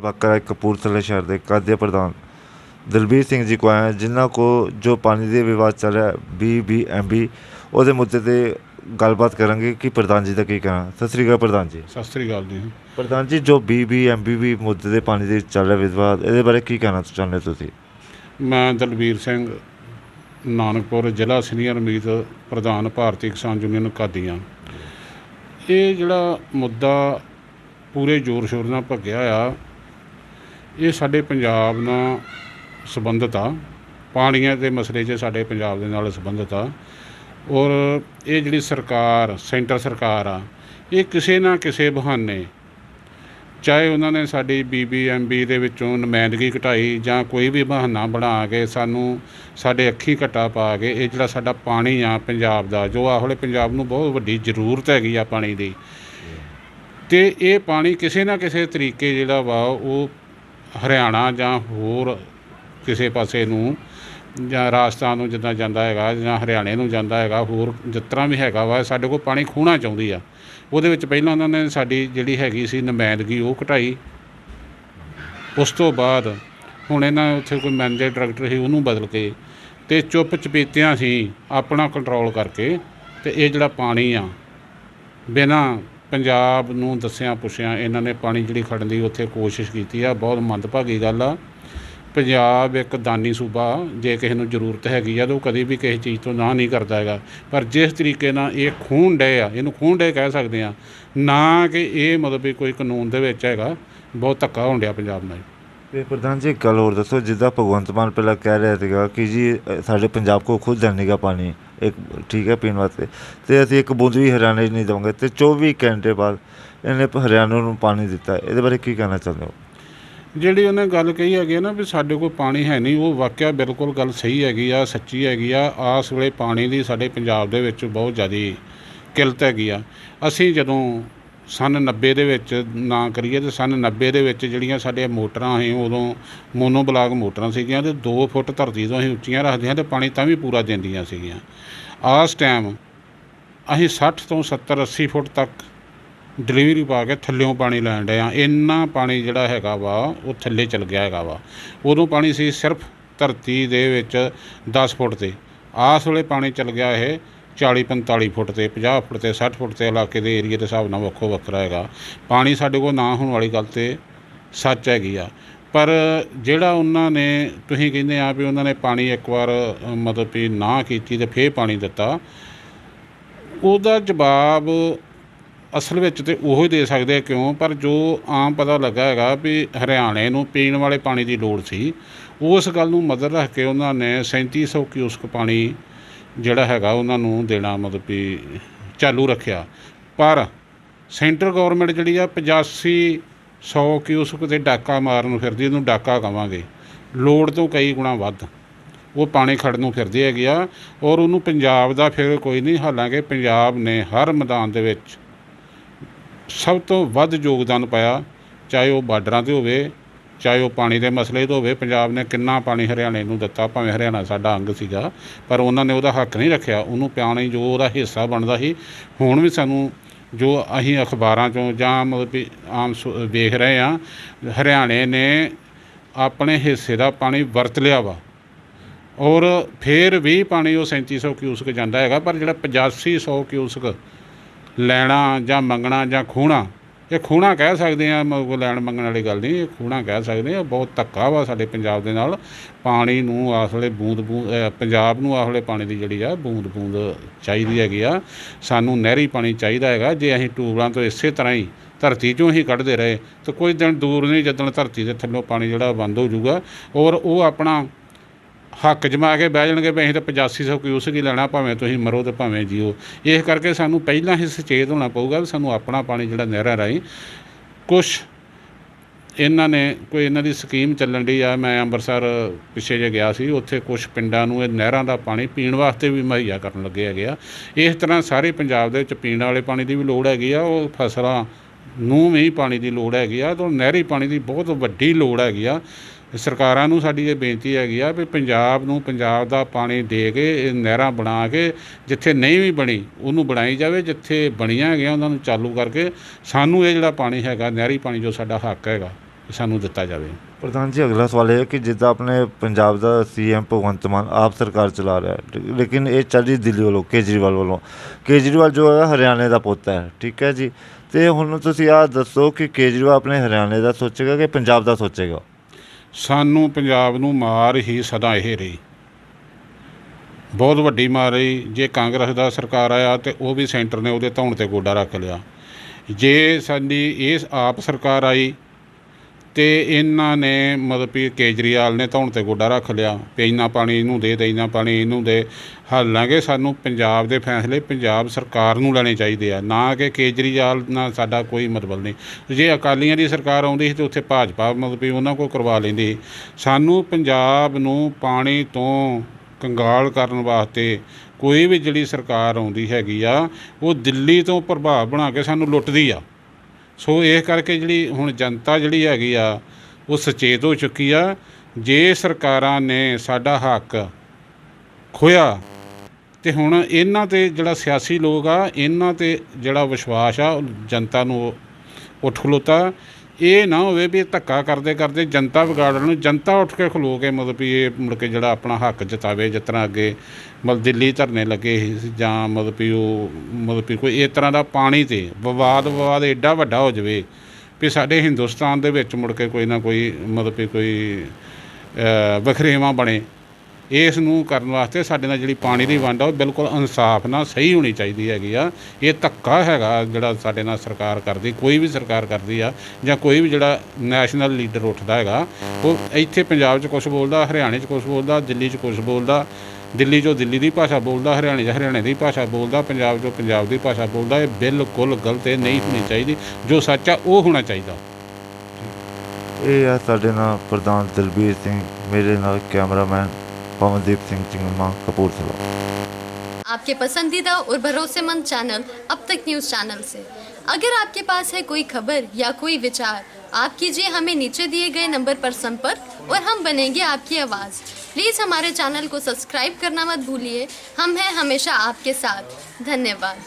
ਬਕਰਾ ਕਪੂਰਥਲਾ ਸ਼ਹਿਰ ਦੇ ਕਾਦਿਆ ਪ੍ਰਧਾਨ। ਦਲਬੀਰ ਸਿੰਘ ਜੀ ਕੋ ਆਏ ਜਿਨ੍ਹਾਂ ਕੋ ਜੋ ਪਾਣੀ ਦੇ ਵਿਵਾਦ ਚੱਲ ਰਿਹਾ ਬੀਬੀਐਮਬੀ ਉਹਦੇ ਮੁੱਦੇ ਤੇ ਗੱਲਬਾਤ ਕਰਾਂਗੇ। ਕਿ ਪ੍ਰਧਾਨ ਜੀ ਦਾ ਕੀ ਕਹਿਣਾ? ਸਤਿ ਸ੍ਰੀ ਅਕਾਲ ਪ੍ਰਧਾਨ ਜੀ। ਸਤਿ ਸ੍ਰੀ ਅਕਾਲ ਜੀ। ਪ੍ਰਧਾਨ ਜੀ ਜੋ ਬੀਬੀਐਮਬੀ ਵੀ ਮੁੱਦੇ ਦੇ ਪਾਣੀ ਦੇ ਚੱਲ ਰਿਹਾ ਵਿਵਾਦ ਇਹਦੇ ਬਾਰੇ ਕੀ ਕਹਿਣਾ ਚਾਹੁੰਦੇ ਤੁਸੀਂ? ਮੈਂ ਦਲਬੀਰ ਸਿੰਘ ਨਾਨਕਪੁਰ ਜ਼ਿਲ੍ਹਾ ਸੀਨੀਅਰ ਮੀਤ ਪ੍ਰਧਾਨ ਭਾਰਤੀ ਕਿਸਾਨ ਯੂਨੀਅਨ ਕਾਦੀਆਂ ਇਹ ਜਿਹੜਾ ਮੁੱਦਾ ਪੂਰੇ ਜ਼ੋਰ ਸ਼ੋਰ ਨਾਲ ਭੱਗਿਆ ਆ ਇਹ ਸਾਡੇ ਪੰਜਾਬ ਨਾਲ ਸੰਬੰਧਿਤ ਆ। ਪਾਣੀਆਂ ਦੇ ਮਸਲੇ 'ਚ ਸਾਡੇ ਪੰਜਾਬ ਦੇ ਨਾਲ ਸੰਬੰਧਿਤ ਆ। ਔਰ ਇਹ ਜਿਹੜੀ ਸਰਕਾਰ, ਸੈਂਟਰ ਸਰਕਾਰ ਆ, ਇਹ ਕਿਸੇ ਨਾ ਕਿਸੇ ਬਹਾਨੇ ਚਾਹੇ ਉਹਨਾਂ ਨੇ ਸਾਡੀ ਬੀਬੀਐਮਬੀ ਦੇ ਵਿੱਚੋਂ ਨੁਮਾਇੰਦਗੀ ਘਟਾਈ ਜਾਂ ਕੋਈ ਵੀ ਬਹਾਨਾ ਬਣਾ ਕੇ ਸਾਨੂੰ ਸਾਡੇ ਅੱਖੀ ਘਟਾ ਪਾ ਕੇ ਇਹ ਜਿਹੜਾ ਸਾਡਾ ਪਾਣੀ ਆ ਪੰਜਾਬ ਦਾ, ਜੋ ਆਹਲੇ ਪੰਜਾਬ ਨੂੰ ਬਹੁਤ ਵੱਡੀ ਜ਼ਰੂਰਤ ਹੈਗੀ ਆ ਪਾਣੀ ਦੀ। ਤੇ ਇਹ ਪਾਣੀ ਕਿਸੇ ਨਾ ਕਿਸੇ ਤਰੀਕੇ ਜਿਹੜਾ ਵਾ ਉਹ ਹਰਿਆਣਾ ਜਾਂ ਹੋਰ ਕਿਸੇ ਪਾਸੇ ਨੂੰ ਜਾਂ ਰਾਜਸਥਾਨ ਨੂੰ ਜਿੱਦਾਂ ਜਾਂਦਾ ਹੈਗਾ ਜਾਂ ਹਰਿਆਣੇ ਨੂੰ ਜਾਂਦਾ ਹੈਗਾ, ਹੋਰ ਜਿਸ ਤਰ੍ਹਾਂ ਵੀ ਹੈਗਾ ਵਾ, ਸਾਡੇ ਕੋਲ ਪਾਣੀ ਖੂਣਾ ਚਾਹੁੰਦੀ ਆ। ਉਹਦੇ ਵਿੱਚ ਪਹਿਲਾਂ ਉਹਨਾਂ ਨੇ ਸਾਡੀ ਜਿਹੜੀ ਹੈਗੀ ਸੀ ਨੁਮਾਇੰਦਗੀ ਉਹ ਘਟਾਈ। ਉਸ ਤੋਂ ਬਾਅਦ ਹੁਣ ਇਹਨਾਂ ਉੱਥੇ ਕੋਈ ਮੈਨੇਜਰ ਡਾਇਰੈਕਟਰ ਸੀ, ਉਹਨੂੰ ਬਦਲ ਕੇ ਤੇ ਚੁੱਪ ਚਪੀਤਿਆਂ ਸੀ ਆਪਣਾ ਕੰਟਰੋਲ ਕਰਕੇ ਤੇ ਇਹ ਜਿਹੜਾ ਪਾਣੀ ਆ, ਬਿਨਾਂ ਪੰਜਾਬ ਨੂੰ ਦੱਸਿਆ ਪੁੱਛਿਆ ਇਹਨਾਂ ਨੇ ਪਾਣੀ ਜਿਹੜੀ ਖੜਨ ਦੀ ਉੱਥੇ ਕੋਸ਼ਿਸ਼ ਕੀਤੀ ਆ, ਬਹੁਤ ਮੰਦਭਾਗੀ ਗੱਲ ਆ। ਪੰਜਾਬ ਇੱਕ ਦਾਨੀ ਸੂਬਾ, ਜੇ ਕਿਸੇ ਨੂੰ ਜ਼ਰੂਰਤ ਹੈਗੀ ਆ ਤਾਂ ਉਹ ਕਦੀ ਵੀ ਕਿਸੇ ਚੀਜ਼ ਤੋਂ ਨਾ ਨਹੀਂ ਕਰਦਾ ਹੈਗਾ। ਪਰ ਜਿਸ ਤਰੀਕੇ ਨਾਲ ਇਹ ਖੂਨ ਡੇ ਆ, ਇਹਨੂੰ ਖੂਨ ਡੇ ਕਹਿ ਸਕਦੇ ਆ, ਨਾ ਕਿ ਇਹ ਮਤਲਬ ਵੀ ਕੋਈ ਕਾਨੂੰਨ ਦੇ ਵਿੱਚ ਹੈਗਾ, ਬਹੁਤ ਧੱਕਾ ਹੋਣ ਡਿਆ ਪੰਜਾਬ ਨਾਲ। ਤੇ ਪ੍ਰਧਾਨ ਜੀ, ਇੱਕ ਗੱਲ ਹੋਰ ਦੱਸੋ, ਜਿੱਦਾਂ ਭਗਵੰਤ ਮਾਨ ਪਹਿਲਾਂ ਕਹਿ ਰਿਹਾ ਸੀਗਾ ਕਿ ਜੀ ਸਾਡੇ ਪੰਜਾਬ ਕੋ ਖੁਦ ਜਾਣੇਗਾ ਪਾਣੀ। ਇੱਕ ਠੀਕ ਹੈ ਪੀਣ ਵਾਸਤੇ। ਤੇ ਅਸੀਂ ਇੱਕ ਬੂੰਦ ਵੀ ਹਰਿਆਣੇ 'ਚ ਨਹੀਂ ਦੇਵਾਂਗੇ ਤੇ 24 ਘੰਟੇ ਬਾਅਦ ਇਹਨੇ ਪ- ਹਰਿਆਣਾ ਨੂੰ ਪਾਣੀ ਦਿੱਤਾ। ਇਹਦੇ ਬਾਰੇ ਕੀ ਕਹਿਣਾ ਚਾਹੁੰਦੇ ਹੋ? ਜਿਹੜੀ ਉਹਨੇ ਗੱਲ ਕਹੀ ਹੈਗੀ ਆ ਨਾ ਵੀ ਸਾਡੇ ਕੋਲ ਪਾਣੀ ਹੈ ਨਹੀਂ, ਉਹ ਵਾਕਿਆ ਬਿਲਕੁਲ ਗੱਲ ਸਹੀ ਹੈਗੀ ਆ, ਸੱਚੀ ਹੈਗੀ ਆ। ਆਸ ਵੇਲੇ ਪਾਣੀ ਦੀ ਸਾਡੇ ਪੰਜਾਬ ਦੇ ਵਿੱਚ ਬਹੁਤ ਜ਼ਿਆਦੀ ਕਿਲਤ ਹੈਗੀ ਆ। ਅਸੀਂ ਜਦੋਂ ਸਨ 90 ਦੇ ਵਿੱਚ ਨਾ ਕਰੀਏ ਤੇ ਸਨ 90 ਦੇ ਵਿੱਚ ਜਿਹੜੀਆਂ ਸਾਡੇ ਮੋਟਰਾਂ ਸੀ, ਉਦੋਂ ਮੋਨੋ ਬਲਾਕ ਮੋਟਰਾਂ ਸੀਗੀਆਂ ਤੇ 2 ਫੁੱਟ ਧਰਤੀ ਤੋਂ ਅਸੀਂ ਉੱਚੀਆਂ ਰੱਖਦੇ ਹਾਂ ਤੇ ਪਾਣੀ ਤਾਂ ਵੀ ਪੂਰਾ ਦਿੰਦੀਆਂ ਸੀਗੀਆਂ। ਆਸ ਟਾਈਮ ਅਸੀਂ 60 ਤੋਂ 70 80 ਫੁੱਟ ਤੱਕ ਡਿਲੀਵਰੀ ਪਾ ਕੇ ਥੱਲਿਓਂ ਪਾਣੀ ਲੈਣ ਡਏ ਆ ਇੰਨਾ ਪਾਣੀ ਜਿਹੜਾ ਹੈਗਾ ਵਾ, ਉਹ ਥੱਲੇ ਚਲ ਗਿਆ ਹੈਗਾ ਵਾ। ਉਦੋਂ ਪਾਣੀ ਸੀ ਸਿਰਫ ਧਰਤੀ ਦੇ ਵਿੱਚ 10 ਫੁੱਟ ਤੇ। ਆਸ ਵੇਲੇ ਪਾਣੀ ਚਲ ਗਿਆ ਇਹ 40 45 ਫੁੱਟ ਤੇ 50 ਫੁੱਟ ਤੇ 60 ਫੁੱਟ ਤੇ ਇਲਾਕੇ ਦੇ ਏਰੀਏ ਦੇ ਹਿਸਾਬ ਨਾਲ ਵੱਖੋ ਵੱਖਰਾ ਹੈਗਾ। ਪਾਣੀ ਸਾਡੇ ਕੋਲ ਨਾ ਹੋਣ ਵਾਲੀ ਗੱਲ ਤੇ ਸੱਚ ਹੈਗੀ ਆ। ਪਰ ਜਿਹੜਾ ਉਹਨਾਂ ਨੇ, ਤੁਸੀਂ ਕਹਿੰਦੇ ਆ ਵੀ ਉਹਨਾਂ ਨੇ ਪਾਣੀ ਇੱਕ ਵਾਰ ਮਤਲਬ ਵੀ ਨਾ ਕੀਤੀ ਤੇ ਫੇਰ ਪਾਣੀ ਦਿੱਤਾ, ਉਹਦਾ ਜਵਾਬ ਅਸਲ ਵਿੱਚ ਤੇ ਉਹੋ ਹੀ ਦੇ ਸਕਦੇ ਆ ਕਿਉਂ? ਪਰ ਜੋ ਆਮ ਪਤਾ ਲੱਗਾ ਹੈਗਾ ਵੀ ਹਰਿਆਣੇ ਨੂੰ ਪੀਣ ਵਾਲੇ ਪਾਣੀ ਦੀ ਲੋੜ ਸੀ, ਉਸ ਗੱਲ ਨੂੰ ਮਦਦ ਰੱਖ ਕੇ ਉਹਨਾਂ ਨੇ 3700 ਕਿਊਸਕ ਪਾਣੀ ਜਿਹੜਾ ਹੈਗਾ ਉਹਨਾਂ ਨੂੰ ਦੇਣਾ ਮਤਲਬ ਵੀ ਚਾਲੂ ਰੱਖਿਆ। ਪਰ ਸੈਂਟਰ ਗਵਰਨਮੈਂਟ ਜਿਹੜੀ ਆ 85 100 ਕਿਊਸਕ ਤੇ ਡਾਕਾ ਮਾਰਨ ਨੂੰ ਫਿਰਦੀ ਉਹਨੂੰ ਡਾਕਾ ਕਵਾਂਗੇ। ਲੋੜ ਤੋਂ ਕਈ ਗੁਣਾ ਵੱਧ। ਉਹ ਪਾਣੀ ਖੜਨ ਨੂੰ ਫਿਰਦੇ ਹੈਗੇ ਆ ਔਰ ਉਹਨੂੰ ਪੰਜਾਬ ਦਾ ਫਿਰ ਕੋਈ ਨਹੀਂ ਹਾਲਾਂਕਿ ਪੰਜਾਬ ਨੇ ਹਰ ਮੈਦਾਨ ਦੇ ਵਿੱਚ ਸਭ ਤੋਂ ਵੱਧ ਯੋਗਦਾਨ ਪਾਇਆ, ਚਾਹੇ ਉਹ ਬਾਰਡਰਾਂ ਤੇ ਹੋਵੇ ਚਾਹੇ ਉਹ ਪਾਣੀ ਦੇ ਮਸਲੇ ਤੋਂ ਹੋਵੇ, ਪੰਜਾਬ ਨੇ ਕਿੰਨਾ ਪਾਣੀ ਹਰਿਆਣੇ ਨੂੰ ਦਿੱਤਾ, ਭਾਵੇਂ ਹਰਿਆਣਾ ਸਾਡਾ ਅੰਗ ਸੀਗਾ, ਪਰ ਉਹਨਾਂ ਨੇ ਉਹਦਾ ਹੱਕ ਨਹੀਂ ਰੱਖਿਆ, ਉਹਨੂੰ ਪਾਣੀ ਜੋ ਉਹਦਾ ਹਿੱਸਾ ਬਣਦਾ ਸੀ, ਹੁਣ ਵੀ ਸਾਨੂੰ ਜੋ ਅਸੀਂ ਅਖਬਾਰਾਂ ਚੋਂ ਜਾਂ ਮਤਲਬ ਆਮ ਸੁ- ਵੇਖ ਰਹੇ ਆ ਹਰਿਆਣੇ ਨੇ ਆਪਣੇ ਹਿੱਸੇ ਦਾ ਪਾਣੀ ਵਰਤ ਲਿਆ ਵਾ, ਔਰ ਫਿਰ ਵੀ ਪਾਣੀ ਉਹ 3700 ਕਿਊਸਕ ਜਾਂਦਾ ਹੈਗਾ, ਪਰ ਜਿਹੜਾ 8500 ਕਿਊਸਕ ਲੈਣਾ ਜਾਂ ਮੰਗਣਾ ਜਾਂ ਖੋਣਾ ਇਹ ਖੂਣਾ ਕਹਿ ਸਕਦੇ ਆ ਮ- ਲੈਣ ਮੰਗਣ ਵਾਲੀ ਗੱਲ ਨਹੀਂ, ਇਹ ਖੂਣਾ ਕਹਿ ਸਕਦੇ ਆ ਬਹੁਤ ਧੱਕਾ ਵਾ ਸਾਡੇ ਪੰਜਾਬ ਦੇ ਨਾਲ। ਪਾਣੀ ਨੂੰ ਆਸਲੇ ਬੂੰਦ ਬੂੰਦ ਪੰਜਾਬ ਨੂੰ ਆਸਲੇ ਪਾਣੀ ਦੀ ਜਿਹੜੀ ਆ, ਬੂੰਦ ਬੂੰਦ ਚਾਹੀਦੀ ਹੈਗੀ ਆ। ਸਾਨੂੰ ਨਹਿਰੀ ਪਾਣੀ ਚਾਹੀਦਾ ਹੈਗਾ, ਜੇ ਅਸੀਂ ਟੂਬਾਂ ਤੋਂ ਇਸੇ ਤਰ੍ਹਾਂ ਹੀ ਧਰਤੀ 'ਚੋਂ ਹੀ ਕੱਢਦੇ ਰਹੇ, ਤਾਂ ਕੋਈ ਦਿਨ ਦੂਰ ਨਹੀਂ, ਜਦੋਂ ਧਰਤੀ ਦੇ ਥੱਲੋਂ ਪਾਣੀ ਜਿਹੜਾ ਬੰਦ ਹੋ ਜਾਊਗਾ, ਔਰ ਉਹ ਆਪਣਾ ਹੱਕ ਜਮਾ ਕੇ ਬਹਿ ਜਾਣਗੇ ਵੀ ਅਸੀਂ ਤਾਂ 8500 ਕਿਊਸਕ ਹੀ ਲੈਣਾ ਭਾਵੇਂ ਤੁਸੀਂ ਮਰੋ ਤੇ ਭਾਵੇਂ ਜੀਓ। ਇਸ ਕਰਕੇ ਸਾਨੂੰ ਪਹਿਲਾਂ ਹੀ ਸੁਚੇਤ ਹੋਣਾ ਪਊਗਾ ਵੀ ਸਾਨੂੰ ਆਪਣਾ ਪਾਣੀ ਜਿਹੜਾ ਨਹਿਰਾਂ ਰਾਹੀਂ ਕੁਛ ਇਹਨਾਂ ਨੇ, ਕੋਈ ਇਹਨਾਂ ਦੀ ਸਕੀਮ ਚੱਲਣ ਦੀ ਆ। ਮੈਂ ਅੰਮ੍ਰਿਤਸਰ ਪਿੱਛੇ ਜੇ ਗਿਆ ਸੀ, ਉੱਥੇ ਕੁਝ ਪਿੰਡਾਂ ਨੂੰ ਇਹ ਨਹਿਰਾਂ ਦਾ ਪਾਣੀ ਪੀਣ ਵਾਸਤੇ ਵੀ ਮੁਹੱਈਆ ਕਰਨ ਲੱਗੇ ਹੈਗੇ ਆ। ਇਸ ਤਰ੍ਹਾਂ ਸਾਰੇ ਪੰਜਾਬ ਦੇ ਵਿੱਚ ਪੀਣ ਵਾਲੇ ਪਾਣੀ ਦੀ ਵੀ ਲੋੜ ਹੈਗੀ ਆ, ਉਹ ਫਸਲਾਂ ਨੂੰ ਵੀ ਪਾਣੀ ਦੀ ਲੋੜ ਹੈਗੀ ਆ, ਤਾਂ ਨਹਿਰੀ ਪਾਣੀ ਦੀ ਬਹੁਤ ਵੱਡੀ ਲੋੜ ਹੈਗੀ ਆ। ਸਰਕਾਰਾਂ ਨੂੰ ਸਾਡੀ ਇਹ ਬੇਨਤੀ ਹੈਗੀ ਆ ਵੀ ਪੰਜਾਬ ਨੂੰ ਪੰਜਾਬ ਦਾ ਪਾਣੀ ਦੇ ਕੇ, ਇਹ ਨਹਿਰਾਂ ਬਣਾ ਕੇ, ਜਿੱਥੇ ਨਹੀਂ ਵੀ ਬਣੀ, ਉਹਨੂੰ ਬਣਾਈ ਜਾਵੇ, ਜਿੱਥੇ ਬਣੀਆਂ ਹੈਗੀਆਂ ਉਹਨਾਂ ਨੂੰ ਚਾਲੂ ਕਰਕੇ ਸਾਨੂੰ ਇਹ ਜਿਹੜਾ ਪਾਣੀ ਹੈਗਾ, ਨਹਿਰੀ ਪਾਣੀ ਜੋ ਸਾਡਾ ਹੱਕ ਹੈਗਾ ਸਾਨੂੰ ਦਿੱਤਾ ਜਾਵੇ। ਪ੍ਰਧਾਨ ਜੀ, ਅਗਲਾ ਸਵਾਲ ਇਹ ਹੈ ਕਿ ਜਿੱਦਾਂ ਆਪਣੇ ਪੰਜਾਬ ਦਾ ਸੀਐਮ ਭਗਵੰਤ ਮਾਨ ਆਪ ਸਰਕਾਰ ਚਲਾ ਰਿਹਾ ਹੈ ਲੇਕਿਨ ਇਹ ਚੱਲ ਰਹੀ ਦਿੱਲੀ ਵੱਲੋਂ, ਕੇਜਰੀਵਾਲ ਵੱਲੋਂ। ਕੇਜਰੀਵਾਲ ਜੋ ਹੈ ਹਰਿਆਣੇ ਦਾ ਪੁੱਤ ਹੈ, ਠੀਕ ਹੈ ਜੀ? ਤੇ ਹੁਣ ਤੁਸੀਂ ਆਹ ਦੱਸੋ ਕਿ ਕੇਜਰੀਵਾਲ ਆਪਣੇ ਹਰਿਆਣੇ ਦਾ ਸੋਚੇਗਾ ਕਿ ਪੰਜਾਬ ਦਾ ਸੋਚੇਗਾ? ਸਾਨੂੰ ਪੰਜਾਬ ਨੂੰ ਮਾਰ ਹੀ ਸਦਾ ਇਹ ਰਹੀ। ਬਹੁਤ ਵੱਡੀ ਮਾਰ ਰਹੀ। ਜੇ ਕਾਂਗਰਸ ਦਾ ਸਰਕਾਰ ਆਇਆ ਤੇ ਉਹ ਵੀ ਸੈਂਟਰ ਨੇ ਉਹਦੇ ਧੌਣ ਤੇ ਗੋਡਾ ਰੱਖ ਲਿਆ। ਜੇ ਸਾਡੀ ਇਸ ਆਪ ਸਰਕਾਰ ਆਈ ਤੇ ਇਹਨਾਂ ਨੇ ਮਤਲਬ ਵੀ ਕੇਜਰੀਵਾਲ ਨੇ ਧੌਣ ਤੇ ਗੋਡਾ ਰੱਖ ਲਿਆ, ਵੀ ਇੰਨਾ ਪਾਣੀ ਇਹਨੂੰ ਦੇ ਤੇ ਇੰਨਾ ਪਾਣੀ ਇਹਨੂੰ ਦੇ। ਹਾਲਾਂਕਿ ਸਾਨੂੰ ਪੰਜਾਬ ਦੇ ਫੈਸਲੇ ਪੰਜਾਬ ਸਰਕਾਰ ਨੂੰ ਲੈਣੇ ਚਾਹੀਦੇ ਆ, ਨਾ ਕਿ ਕੇਜਰੀਵਾਲ ਨਾਲ ਸਾਡਾ ਕੋਈ ਮਤਲਬ ਨਹੀਂ। ਜੇ ਅਕਾਲੀਆਂ ਦੀ ਸਰਕਾਰ ਆਉਂਦੀ ਸੀ ਤੇ ਉੱਥੇ ਭਾਜਪਾ ਮਤਲਬ ਵੀ ਉਹਨਾਂ ਕੋਲ ਕਰਵਾ ਲੈਂਦੀ ਸੀ। ਸਾਨੂੰ ਪੰਜਾਬ ਨੂੰ ਪਾਣੀ ਤੋਂ ਕੰਗਾਲ ਕਰਨ ਵਾਸਤੇ ਕੋਈ ਵੀ ਜਿਹੜੀ ਸਰਕਾਰ ਆਉਂਦੀ ਹੈਗੀ ਆ, ਉਹ ਦਿੱਲੀ ਤੋਂ ਪ੍ਰਭਾਵ ਬਣਾ ਕੇ ਸਾਨੂੰ ਲੁੱਟਦੀ ਆ। ਸੋ ਇਹ ਕਰਕੇ ਜਿਹੜੀ ਹੁਣ ਜਨਤਾ ਜਿਹੜੀ ਹੈਗੀ ਆ, ਉਹ ਸੁਚੇਤ ਹੋ ਚੁੱਕੀ ਆ। ਜੇ ਸਰਕਾਰਾਂ ਨੇ ਸਾਡਾ ਹੱਕ ਖੋਇਆ ਤੇ ਹੁਣ ਇਹਨਾਂ ਤੇ ਜਿਹੜਾ ਸਿਆਸੀ ਲੋਕ ਆ, ਇਹਨਾਂ ਤੇ ਜਿਹੜਾ ਵਿਸ਼ਵਾਸ ਆ, ਉਹ ਜਨਤਾ ਨੂੰ ਉੱਠ ਖਲੋਤਾ। ਇਹ ਨਾ ਹੋਵੇ ਵੀ ਇਹ ਧੱਕਾ ਕਰਦੇ ਕਰਦੇ ਜਨਤਾ ਵਿਗਾੜਨ ਨੂੰ ਜਨਤਾ ਉੱਠ ਕੇ ਖਲੋ ਕੇ ਮਤਲਬ ਵੀ ਇਹ ਮੁੜ ਕੇ ਜਿਹੜਾ ਆਪਣਾ ਹੱਕ ਜਤਾਵੇ ਜਿਸ ਤਰ੍ਹਾਂ ਅੱਗੇ ਮਤਲਬ ਦਿੱਲੀ ਧਰਨੇ ਲੱਗੇ ਸੀ ਜਾਂ ਮਤਲਬ ਵੀ ਉਹ ਮਤਲਬ ਵੀ ਕੋਈ ਇਸ ਤਰ੍ਹਾਂ ਦਾ ਪਾਣੀ ਤੇ ਵਿਵਾਦ ਵਿਵਾਦ ਐਡਾ ਵੱਡਾ ਹੋ ਜਾਵੇ ਵੀ ਸਾਡੇ ਹਿੰਦੁਸਤਾਨ ਦੇ ਵਿੱਚ ਮੁੜ ਕੇ ਕੋਈ ਨਾ ਕੋਈ ਮਤਲਬ ਵੀ ਕੋਈ ਅ, ਵਖਰੇਵਾਂ ਬਣੇ। ਇਸ ਨੂੰ ਕਰਨ ਵਾਸਤੇ ਸਾਡੇ ਨਾਲ ਜਿਹੜੀ ਪਾਣੀ ਦੀ ਵੰਡ ਆ, ਉਹ ਬਿਲਕੁਲ ਇਨਸਾਫ ਨਾਲ ਸਹੀ ਹੋਣੀ ਚਾਹੀਦੀ ਹੈਗੀ ਆ। ਇਹ ਧੱਕਾ ਹੈਗਾ ਜਿਹੜਾ ਸਾਡੇ ਨਾਲ ਸਰਕਾਰ ਕਰਦੀ, ਕੋਈ ਵੀ ਸਰਕਾਰ ਕਰਦੀ ਆ, ਜਾਂ ਕੋਈ ਵੀ ਜਿਹੜਾ ਨੈਸ਼ਨਲ ਲੀਡਰ ਉੱਠਦਾ ਹੈਗਾ, ਉਹ ਇੱਥੇ ਪੰਜਾਬ 'ਚ ਕੁਝ ਬੋਲਦਾ, ਹਰਿਆਣੇ 'ਚ ਕੁਝ ਬੋਲਦਾ, ਦਿੱਲੀ 'ਚ ਕੁਝ ਬੋਲਦਾ, ਦਿੱਲੀ 'ਚੋਂ ਦਿੱਲੀ ਦੀ ਭਾਸ਼ਾ ਬੋਲਦਾ, ਹਰਿਆਣੇ 'ਚ ਹਰਿਆਣੇ ਦੀ ਭਾਸ਼ਾ ਬੋਲਦਾ, ਪੰਜਾਬ 'ਚੋਂ ਪੰਜਾਬ ਦੀ ਭਾਸ਼ਾ ਬੋਲਦਾ, ਇਹ ਬਿਲਕੁਲ ਗਲਤ ਇਹ ਨਹੀਂ ਹੋਣੀ ਚਾਹੀਦੀ। ਜੋ ਸੱਚ ਆ, ਉਹ ਹੋਣਾ ਚਾਹੀਦਾ। ਇਹ ਆ ਸਾਡੇ ਨਾਲ ਪ੍ਰਧਾਨ ਦਲਬੀਰ ਸਿੰਘ, ਮੇਰੇ ਨਾਲ ਕੈਮਰਾਮੈਨ पवनदीप सिंह, चिंगमा कपूरथला। आपके पसंदीदा और भरोसेमंद चैनल अब तक न्यूज़ चैनल से। अगर आपके पास है कोई खबर या कोई विचार, आप कीजिए हमें नीचे दिए गए नंबर पर संपर्क और हम बनेंगे आपकी आवाज़। प्लीज़ हमारे चैनल को सब्सक्राइब करना मत भूलिए। हम हैं हमेशा आपके साथ। धन्यवाद।